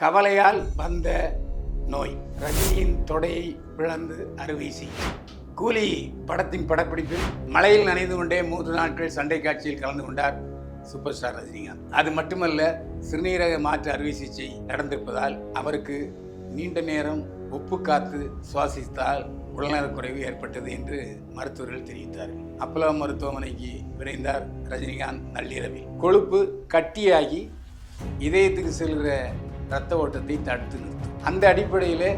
கவலையால் வந்த நோய். ரஜினியின் தொடையை பிளந்து அறுவை சிகிச்சை. கூலி படத்தின் படப்பிடிப்பில் மழையில் நனைந்து கொண்டே மூன்று நாட்கள் சண்டை காட்சியில் கலந்து கொண்டார் சூப்பர் ஸ்டார் ரஜினிகாந்த். அது மட்டுமல்ல சிறுநீரக மாற்று அறுவை சிகிச்சை நடந்திருப்பதால் அவருக்கு நீண்ட நேரம் உப்பு காத்து சுவாசித்தால் உடல்நலக்குறைவு ஏற்பட்டது என்று மருத்துவர்கள் தெரிவித்தார்கள் அப்பலோ மருத்துவமனைக்கு விரைந்தார் ரஜினிகாந்த் நள்ளிரவில். கொழுப்பு கட்டியாகி இதயத்துக்கு செல்கிற இரத்த ஓட்டத்தை தடுத்து நிறுத்தும். அந்த அடிப்படையில்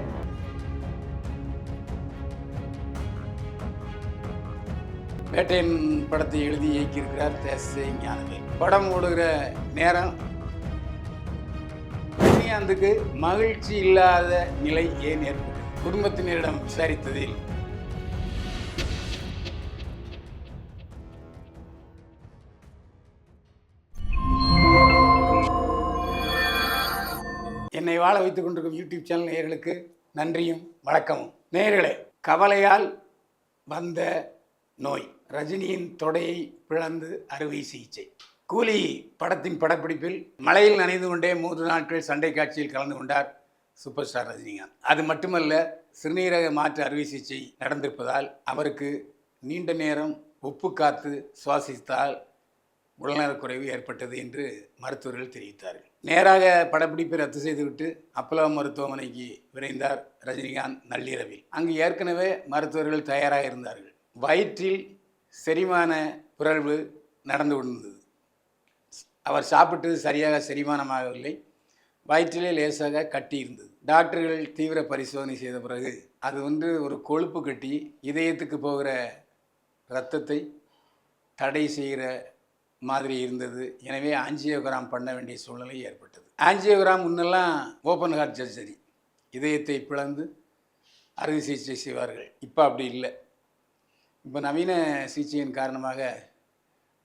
வேட்டையன் படத்தை எழுதி இயக்கியிருக்கிறார் தேசே ஞானவேல் படம் ஓடுகிற நேரம் ரஜினிகாந்துக்கு மகிழ்ச்சி இல்லாத நிலை ஏன் ஏற்பட்டது? குடும்பத்தினரிடம் விசாரித்ததில் என்னை வாழ வைத்துக் கொண்டிருக்கும் யூடியூப் சேனல் நேயர்களுக்கு நன்றியும் வணக்கமும். நேயர்களே கவலையால் வந்த நோய் ரஜினியின் தொடையை பிளந்து அறுவை சிகிச்சை. கூலி படத்தின் படப்பிடிப்பில் மழையில் நனைந்து கொண்டே மூன்று நாட்கள் சண்டை காட்சியில் கலந்து கொண்டார் சூப்பர் ஸ்டார் ரஜினிகாந்த். அது மட்டுமல்ல சிறுநீரக மாற்று அறுவை சிகிச்சை நடந்திருப்பதால் அவருக்கு நீண்ட நேரம் உப்பு காத்து சுவாசித்தால் உடல்நலக்குறைவு ஏற்பட்டது என்று மருத்துவர்கள் தெரிவித்தார்கள். நேராக படப்பிடிப்பை ரத்து செய்துவிட்டு அப்பலோ மருத்துவமனைக்கு விரைந்தார் ரஜினிகாந்த் நள்ளிரவில். அங்கு ஏற்கனவே மருத்துவர்கள் தயாராக இருந்தார்கள். வயிற்றில் செரிமான பிறழ்வு நடந்து கொண்டிருந்தது. அவர் சாப்பிட்டது சரியாக செரிமானமாகவில்லை. வயிற்றிலே லேசாக கட்டி இருந்தது. டாக்டர்கள் தீவிர பரிசோதனை செய்த பிறகு அது வந்து ஒரு கொழுப்பு கட்டி இதயத்துக்கு போகிற இரத்தத்தை தடை செய்கிற மாதிரி இருந்தது. எனவே ஆஞ்சியோகிராம் பண்ண வேண்டிய சூழ்நிலை ஏற்பட்டது. ஆஞ்சியோகிராம் முன்னெல்லாம் ஓப்பன் ஹார்ட் சர்ஜரி. இதயத்தை பிளந்து அறுவை சிகிச்சை செய்வார்கள். இப்போ அப்படி இல்லை. இப்போ நவீன சிகிச்சையின் காரணமாக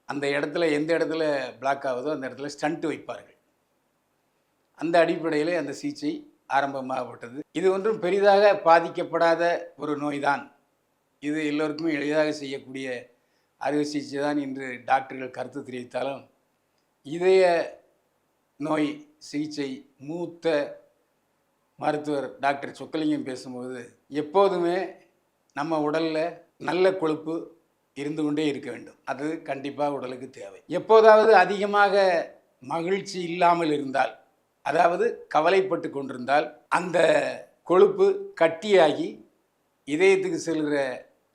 அந்த இடத்துல எந்த இடத்துல பிளாக் ஆகுதோ அந்த இடத்துல ஸ்டண்ட் வைப்பார்கள். அந்த அடிப்படையில் அந்த சிகிச்சை ஆரம்பமாகப்பட்டது. இது ஒன்றும் பெரிதாக பாதிக்கப்படாத ஒரு நோய்தான். இது எல்லோருக்குமே எளிதாக செய்யக்கூடிய அறுவை சிகிச்சை தான் இன்று டாக்டர்கள் கருத்து தெரிவித்தாலும் இதய நோய் சிகிச்சை மூத்த மருத்துவர் டாக்டர் சொக்கலிங்கம் பேசும்போது எப்போதுமே நம்ம உடலில் நல்ல கொழுப்பு இருந்து கொண்டே இருக்க வேண்டும். அது கண்டிப்பாக உடலுக்கு தேவை. எப்போதாவது அதிகமாக மகிழ்ச்சி இல்லாமல் இருந்தால் அதாவது கவலைப்பட்டு கொண்டிருந்தால் அந்த கொழுப்பு கட்டியாகி இதயத்துக்கு செல்கிற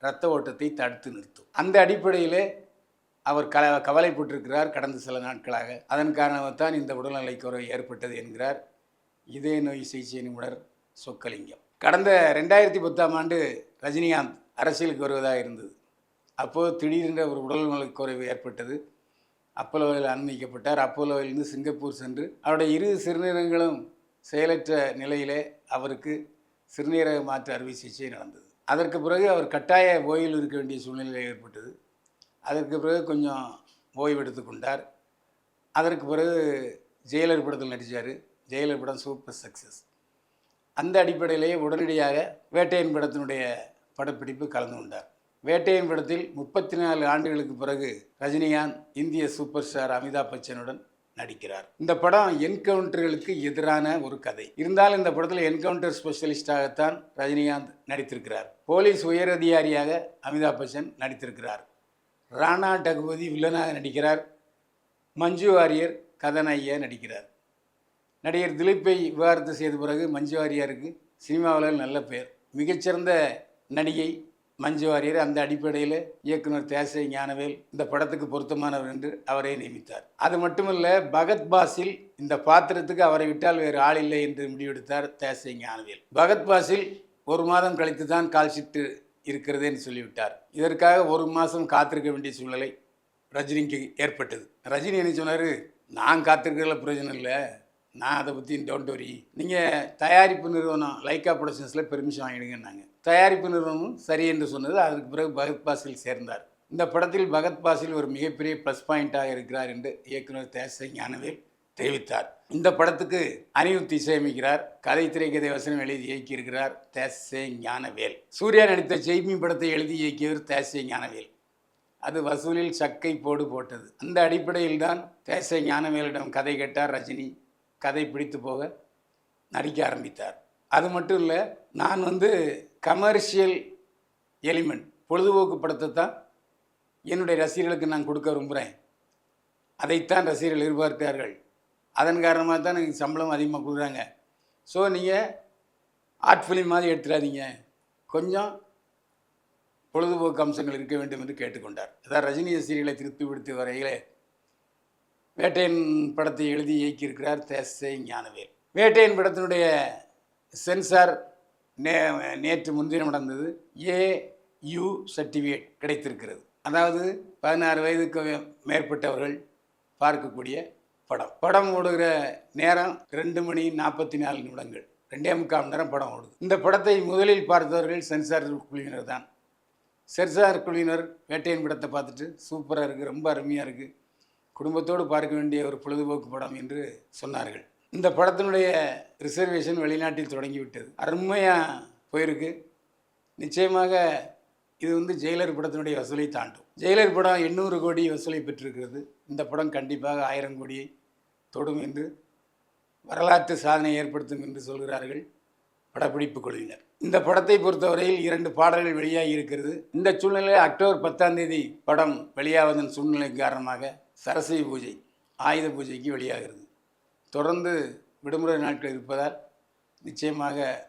இரத்த ஓட்டத்தை தடுத்து நிறுத்தும். அந்த அடிப்படையில் அவர் கல கவலைப்பட்டிருக்கிறார் கடந்த சில நாட்களாக. அதன் காரணமாகத்தான் இந்த உடல்நிலை குறைவு ஏற்பட்டது என்கிறார் இதய நோய் சிகிச்சை நிபுணர் சொக்கலிங்கம். கடந்த ரெண்டாயிரத்தி பத்தாம் ஆண்டு ரஜினிகாந்த் அரசியலுக்கு வருவதாக இருந்தது. அப்போது திடீரென்ற ஒரு உடல்நலக் குறைவு ஏற்பட்டது. அப்போலோவில் அனுமதிக்கப்பட்டார். அப்போலோவிலிருந்து சிங்கப்பூர் சென்று அவருடைய இரு சிறுநீரகங்களும் செயலற்ற நிலையிலே அவருக்கு சிறுநீரக மாற்று அறுவை சிகிச்சை நடந்தது. அதற்கு பிறகு அவர் கட்டாய ஓய்வில் இருக்க வேண்டிய சூழ்நிலை ஏற்பட்டது. அதற்கு பிறகு கொஞ்சம் ஓய்வு எடுத்துக்கொண்டார் அதற்கு பிறகு ஜெயலர் படத்தில் நடித்தார் ஜெயலர் படம் சூப்பர் சக்ஸஸ் அந்த அடிப்படையிலேயே உடனடியாக வேட்டையன் படத்தினுடைய படப்பிடிப்பு கலந்து கொண்டார். வேட்டையன் படத்தில் முப்பத்தி நாலு ஆண்டுகளுக்கு பிறகு ரஜினிகாந்த் இந்திய சூப்பர் ஸ்டார் அமிதாப் பச்சனுடன் நடிக்கிறார். இந்த படம் என்கவுண்டர்களுக்கு எதிரான ஒரு கதை. இருந்தாலும் இந்த படத்தில் என்கவுண்டர் ஸ்பெஷலிஸ்டாகத்தான் ரஜினிகாந்த் நடித்திருக்கிறார். போலீஸ் உயர் அதிகாரியாக அமிதாப் பச்சன் நடித்திருக்கிறார். ராணா டகுபதி வில்லனாக நடிக்கிறார். மஞ்சு வாரியர் கதாநாயகியாக நடிக்கிறார். நடிகர் திலீப்பை விவாகரத்து செய்த பிறகு மஞ்சு வாரியாருக்கு சினிமாவில் நல்ல பெயர். மிகச்சிறந்த நடிகை மஞ்சு வாரியர் அந்த அடிப்படையில் இயக்குனர் தேசை ஞானவேல் இந்த படத்துக்கு பொருத்தமானவர் என்று அவரை நியமித்தார். அது மட்டுமல்ல பகத் பாசில் இந்த பாத்திரத்துக்கு அவரை விட்டால் வேறு ஆள் இல்லை என்று முடிவெடுத்தார் தேசை ஞானவேல். பகத் பாசில் ஒரு மாதம் கழித்து தான் கால்ஷீட்டு இருக்கிறது என்று சொல்லிவிட்டார். இதற்காக ஒரு மாதம் காத்திருக்க வேண்டிய சூழ்நிலை ரஜினிக்கு ஏற்பட்டது. ரஜினி என்ன சொன்னார்? நான் காத்திருக்கிறதுல பிரயோஜனம் இல்லை. நான் அதை பற்றி டோன்ட் வரி நீங்கள் தயாரிப்பு நிறுவனம் லைக்கா ப்ரொடக்ஷன்ஸில் பெர்மிஷன் வாங்கிடுங்கன்னாங்க. தயாரிப்பு நிறுவனமும் சரி என்று சொன்னது அதற்கு பிறகு பகத் பாசில் சேர்ந்தார். இந்த படத்தில் பகத் பாசில் ஒரு மிகப்பெரிய ப்ளஸ் பாயிண்ட்டாக இருக்கிறார் என்று இயக்குனர் தேசை ஞானவேல் தெரிவித்தார். இந்த படத்துக்கு அனிருத் இசையமைக்கிறார் கதை திரைக்கதை வசனம் எழுதி இயக்கியிருக்கிறார் தேசே ஞானவேல். சூர்யா நடித்த ஜெய்மி படத்தை எழுதி இயக்கியவர் தேசே ஞானவேல். அது வசூலில் சக்கை போடு போட்டது. அந்த அடிப்படையில் தான் தேச ஞானவேலிடம் கதை கேட்டார் ரஜினி. கதை பிடித்து போக நடிக்க ஆரம்பித்தார். அது மட்டும் இல்லை நான் வந்து கமர்ஷியல் எலிமெண்ட் பொழுதுபோக்கு படத்தை தான் என்னுடைய ரசிகர்களுக்கு நான் கொடுக்க விரும்புகிறேன் அதைத்தான் ரசிகர்கள் எதிர்பார்க்கிறார்கள். அதன் காரணமாக தான் எனக்கு சம்பளம் அதிகமாக கொடுக்குறாங்க. ஸோ நீங்கள் ஆர்ட் ஃபிலிம் மாதிரி எடுத்துடாதீங்க. கொஞ்சம் பொழுதுபோக்கு அம்சங்கள் இருக்க வேண்டும் என்று கேட்டுக்கொண்டார். அதான் ரஜினி ரசிகர்களை திருப்திப்படுத்திய வரையிலே வேட்டையன் படத்தை எழுதி இயக்கியிருக்கிறார் தேசை ஞானவேல். வேட்டையன் படத்தினுடைய சென்சார் நே நேற்று முன்தினம் நடந்தது. ஏ யூ சர்டிஃபிகேட் கிடைத்திருக்கிறது. அதாவது பதினாறு வயதுக்கு மேற்பட்டவர்கள் பார்க்கக்கூடிய படம். படம் ஓடுகிற நேரம் ரெண்டு மணி நாற்பத்தி நாலு நிமிடங்கள். ரெண்டே முக்கால் மணி நேரம் படம் ஓடுது. இந்த படத்தை முதலில் பார்த்தவர்கள் சென்சார் குழுவினர் தான். சென்சார் குழுவினர் வேட்டையின் படத்தை பார்த்துட்டு சூப்பராக இருக்குது ரொம்ப அருமையாக இருக்குது குடும்பத்தோடு பார்க்க வேண்டிய ஒரு பொழுதுபோக்கு படம் என்று சொன்னார்கள். இந்த படத்தினுடைய ரிசர்வேஷன் வெளிநாட்டில் தொடங்கிவிட்டது. அருமையாக போயிருக்கு. நிச்சயமாக இது வந்து ஜெயிலர் படத்தினுடைய வசூலை தாண்டும். ஜெயிலர் படம் எண்ணூறு கோடி வசூலை பெற்றிருக்கிறது. இந்த படம் கண்டிப்பாக ஆயிரம் கோடியை தொடும் என்று வரலாற்று சாதனை ஏற்படுத்தும் என்று சொல்கிறார்கள் படப்பிடிப்பு குழுவினர். இந்த படத்தை பொறுத்தவரையில் இரண்டு பாடல்கள் வெளியாகி இருக்கிறது. இந்த சூழ்நிலையில் அக்டோபர் பத்தாம் தேதி படம் வெளியாவதன் சூழ்நிலை காரணமாக சரஸ்வதி பூஜை ஆயுத பூஜைக்கு வெளியாகிறது. தொடர்ந்து விடுமுறை நாட்கள் இருப்பதால் நிச்சயமாக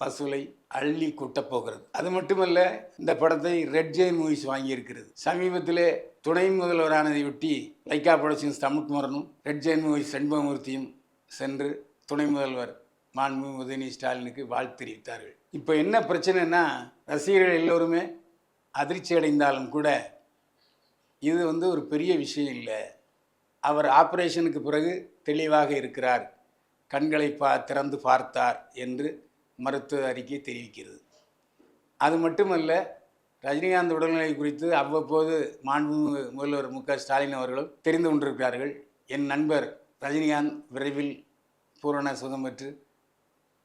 வசூலை அள்ளி கொட்டப் போகிறது. அது மட்டுமல்ல இந்த படத்தை ரெட் ஜெயின் மூவிஸ் வாங்கியிருக்கிறது. சமீபத்திலே துணை முதல்வரானதையொட்டி லைக்கா புரொடக்ஷன்ஸ் தமிழ்குமரனும் ரெட் ஜெயின் மூவிஸ் செண்பகமூர்த்தியும் சென்று துணை முதல்வர் மாண்பு உதயநிதி ஸ்டாலினுக்கு வாழ்த்து தெரிவித்தார்கள். இப்போ என்ன பிரச்சனைனா ரசிகர்கள் எல்லோருமே அதிர்ச்சி அடைந்தாலும் கூட இது வந்து ஒரு பெரிய விஷயம் இல்லை. அவர் ஆப்ரேஷனுக்கு பிறகு தெளிவாக இருக்கிறார். கண்களை பா திறந்து பார்த்தார் என்று மருத்துவ அறிக்கை தெரிவிக்கிறது. அது மட்டுமல்ல ரஜினிகாந்த் உடல்நிலை குறித்து அவ்வப்போது மாண்பு முதல்வர் மு க ஸ்டாலின் அவர்களும் தெரிந்து கொண்டிருக்கிறார்கள். என் நண்பர் ரஜினிகாந்த் விரைவில் பூரண சுகம் பெற்று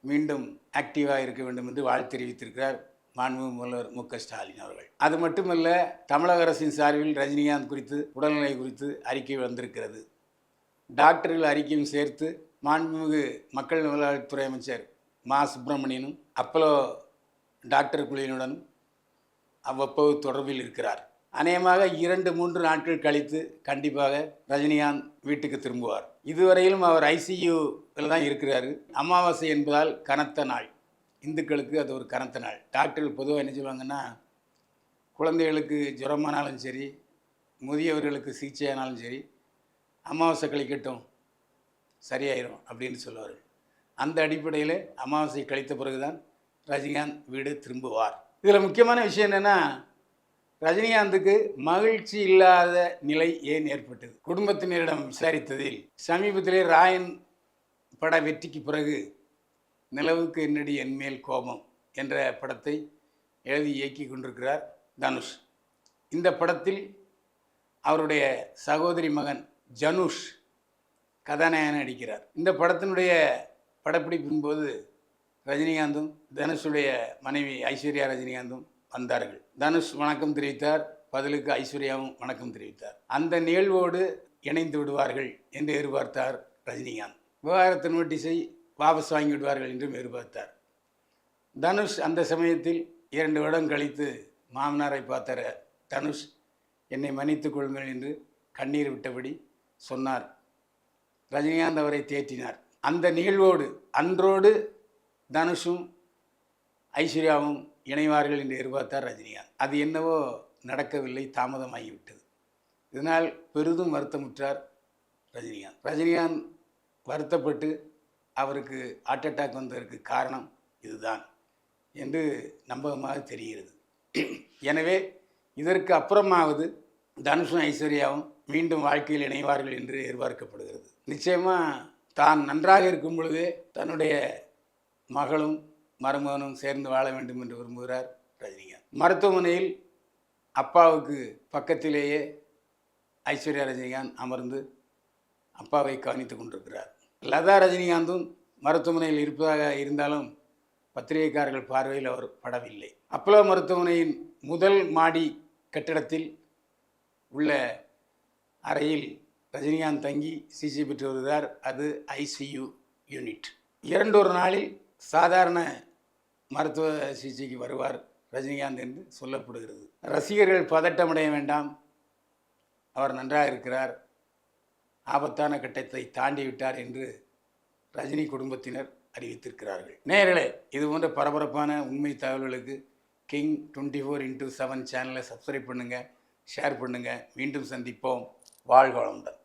மீண்டும் ஆக்டிவாக இருக்க வேண்டும் என்று வாழ்த்து தெரிவித்திருக்கிறார். மாண்பு முதல்வர் மு க ஸ்டாலின் அவர்கள். அது மட்டுமல்ல தமிழக அரசின் சார்பில் ரஜினிகாந்த் குறித்து உடல்நிலை குறித்து அறிக்கை வந்திருக்கிறது. டாக்டர்கள் அறிக்கையும் சேர்த்து மாண்புமிகு மக்கள் நல்வாழ்வுத்துறை அமைச்சர் மா. சுப்பிரமணியனும் அப்பலோ டாக்டர் குழுவினுடனும் அவ்வப்போது தொடர்பில் இருக்கிறார். அநேகமாக இரண்டு மூன்று நாட்கள் கழித்து கண்டிப்பாக ரஜினிகாந்த் வீட்டுக்கு திரும்புவார். இதுவரையிலும் அவர் ஐசியூவில் தான் இருக்கிறாரு. அமாவாசை என்பதால் கனத்த நாள். இந்துக்களுக்கு அது ஒரு கரந்த நாள். டாக்டர்கள் பொதுவாக என்ன சொல்லுவாங்கன்னா குழந்தைகளுக்கு ஜுரமானாலும் சரி முதியவர்களுக்கு சிகிச்சையானாலும் சரி அமாவாசை கழிக்கட்டும் சரியாயிரும் அப்படின்னு சொல்லுவார்கள். அந்த அடிப்படையில் அமாவாசை கழித்த பிறகுதான் ரஜினிகாந்த் வீடு திரும்புவார். இதில் முக்கியமான விஷயம் என்னென்னா ரஜினிகாந்துக்கு மகிழ்ச்சி இல்லாத நிலை ஏன் ஏற்பட்டது? குடும்பத்தினரிடம் விசாரித்ததில் சமீபத்திலே ராயன் பட வெற்றிக்கு பிறகு நிலவுக்கு என்னடி என் மேல் கோபம் என்ற படத்தை எழுதி இயக்கி கொண்டிருக்கிறார் தனுஷ். இந்த படத்தில் அவருடைய சகோதரி மகன் ஜனுஷ் கதாநாயகன் நடிக்கிறார். இந்த படத்தினுடைய படப்பிடிப்பின் போது ரஜினிகாந்தும் தனுஷுடைய மனைவி ஐஸ்வர்யா ரஜினிகாந்தும் வந்தார்கள். தனுஷ் வணக்கம் தெரிவித்தார். பதிலுக்கு ஐஸ்வர்யாவும் வணக்கம் தெரிவித்தார். அந்த நிகழ்வோடு இணைந்து விடுவார்கள் என்று எதிர்பார்த்தார் ரஜினிகாந்த். விவகாரத்தின் நோட்டீஸை வாபஸ் வாங்கிவிடுவார்கள் என்றும் எதிர்பார்த்தார். தனுஷ் அந்த சமயத்தில் இரண்டு வருடம் கழித்து மாமனாரை பார்த்த தனுஷ் என்னை மன்னித்துக் கொள்ளுங்கள் என்று கண்ணீர் விட்டபடி சொன்னார். ரஜினிகாந்த் அவரை தேற்றினார். அந்த நிகழ்வோடு அன்றோடு தனுஷும் ஐஸ்வர்யாவும் இணைவார்கள் என்று எதிர்பார்த்தார் ரஜினிகாந்த். அது என்னவோ நடக்கவில்லை தாமதமாகிவிட்டது. இதனால் பெரிதும் வருத்தமுற்றார் ரஜினிகாந்த். ரஜினிகாந்த் வருத்தப்பட்டு அவருக்கு ஹார்ட் அட்டாக் வந்ததற்கு காரணம் இதுதான் என்று நம்பகமாக தெரிகிறது. எனவே இதற்கு அப்புறமாவது தனுஷும் ஐஸ்வர்யாவும் மீண்டும் வாழ்க்கையில் இணைவார்கள் என்று எதிர்பார்க்கப்படுகிறது. நிச்சயமாக தான் நன்றாக இருக்கும் பொழுதே தன்னுடைய மகளும் மருமகனும் சேர்ந்து வாழ வேண்டும் என்று விரும்புகிறார் ரஜினிகாந்த். மருத்துவமனையில் அப்பாவுக்கு பக்கத்திலேயே ஐஸ்வர்யா ரஜினிகாந்த் அமர்ந்து அப்பாவை கவனித்து கொண்டிருக்கிறார். லதா ரஜினிகாந்தும் மருத்துவமனையில் இருப்பதாக இருந்தாலும் பத்திரிகைக்காரர்கள் பார்வையில் அவர் படவில்லை. அப்பலோ மருத்துவமனையின் முதல் மாடி கட்டிடத்தில் உள்ள அறையில் ரஜினிகாந்த் தங்கி சிகிச்சை பெற்று வருகிறார். அது ஐசியு யூனிட். இரண்டொரு நாளில் சாதாரண மருத்துவ சிகிச்சைக்கு வருவார் ரஜினிகாந்த் என்று சொல்லப்படுகிறது. ரசிகர்கள் பதட்டமடைய வேண்டாம். அவர் நன்றாக இருக்கிறார். ஆபத்தான கட்டத்தை தாண்டி விட்டார் என்று ரஜினி குடும்பத்தினர் அறிவித்திருக்கிறார்கள். நேயர்களே இது போன்ற பரபரப்பான உண்மை தகவல்களுக்கு king twenty four into seven சேனலை சப்ஸ்கிரைப் பண்ணுங்கள் ஷேர் பண்ணுங்கள் மீண்டும் சந்திப்போம். வாழ்க வளமுடன்.